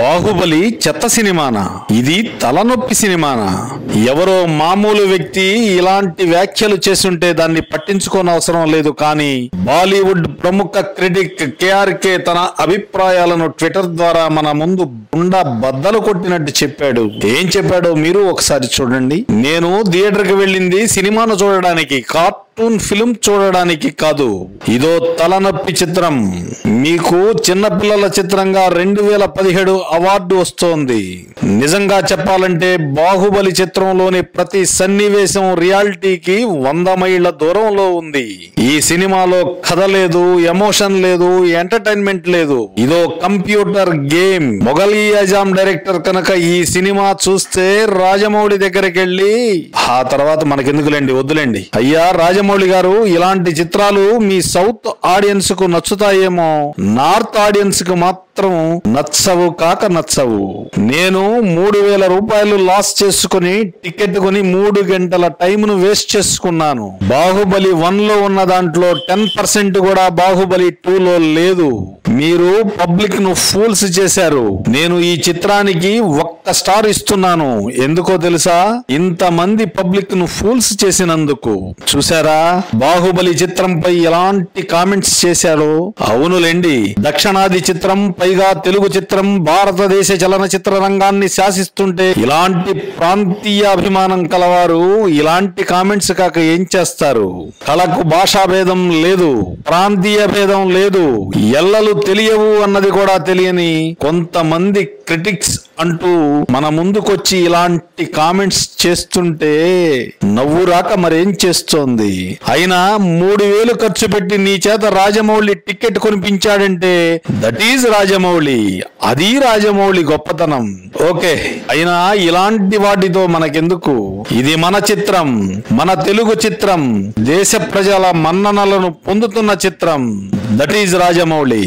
బాహుబలి చెత్త సినిమానా? ఇది తలనొప్పి సినిమానా? ఎవరో మామూలు వ్యక్తి ఇలాంటి వ్యాఖ్యలు చేస్తుంటే దాన్ని పట్టించుకోని అవసరం లేదు కానీ బాలీవుడ్ ప్రముఖ క్రిటిక్ కేఆర్కే తన అభిప్రాయాలను ట్విట్టర్ ద్వారా మన ముందు గుండా బద్దలు కొట్టినట్టు చెప్పాడు. ఏం చెప్పాడో మీరు ఒకసారి చూడండి. నేను థియేటర్కి వెళ్ళింది సినిమాను చూడడానికి కార్టూన్ ఫిల్మ్ చూడడానికి కాదు. ఇదో తలనొప్పి చిత్రం. మీకు చిన్నపిల్లల చిత్రంగా రెండు వేల పదిహేడు అవార్డు వస్తోంది. నిజంగా చెప్పాలంటే బాహుబలి చిత్రం చిత్రంలోని ప్రతి సన్నివేశం రియాలిటీకి వంద మైళ్ళ దూరంలో ఉంది. ఈ సినిమాలో కథ లేదు ఎమోషన్ లేదు ఎంటర్టైన్మెంట్ లేదు. ఇదో computer game. Mughal Azam director కనుక ఈ సినిమా చూస్తే రాజమౌళి దగ్గరికి వెళ్ళి ఆ తర్వాత మనకెందుకులేండి వద్దులేండి. అయ్యా రాజమౌళి గారు ఇలాంటి చిత్రాలు మీ సౌత్ ఆడియన్స్కు నచ్చుతాయేమో. నార్త్ ఆడియన్స్కు మాత్రం నచ్చవు కాక నచ్చవు. నేను మూడు వేల రూపాయలు లాస్ చేసుకుని టికెట్ కొని మూడు గంటల టైంను వేస్ట్ చేసుకున్నాను. బాహుబలి వన్లో ఉన్న దాంట్లో టెన్ పర్సెంట్ కూడా బాహుబలి టూ లో లేదు. మీరు పబ్లిక్ను ఫూల్స్ చేశారు. నేను ఈ చిత్రానికి ఒక్క స్టార్ ఇస్తున్నాను. ఎందుకో తెలుసా? ఇంతమంది పబ్లిక్ను ఫూల్స్ చేసినందుకు. చూసారా బాహుబలి చిత్రంపై ఎలాంటి కామెంట్స్ చేశారు? అవునులేండి. దక్షిణాది చిత్రం పైగా తెలుగు చిత్రం భారతదేశ చలనచిత్ర రంగాన్ని శాసిస్తుంటే ఇలాంటి ప్రాంతీయ అభిమానం కలవారు ఇలాంటి కామెంట్స్ కాక ఏం చేస్తారు? కళకు భాషా భేదం లేదు ప్రాంతీయ భేదం లేదు ఎల్లలు తెలియవు అన్నది కూడా తెలియని కొంతమంది క్రిటిక్స్ అంటూ మన ముందుకొచ్చి ఇలాంటి కామెంట్స్ చేస్తుంటే నవ్వు రాక మరేం చేస్తోంది? అయినా మూడు వేలు ఖర్చు పెట్టి నీ చేత రాజమౌళి టికెట్ కొనిపించాడంటే దట్ ఈజ్ రాజమౌళి. అది రాజమౌళి గొప్పతనం. ఓకే అయినా ఇలాంటి వాటితో మనకెందుకు? ఇది మన చిత్రం మన తెలుగు చిత్రం దేశ ప్రజల మన్ననలను పొందుతున్న చిత్రం. That is Rajamouli.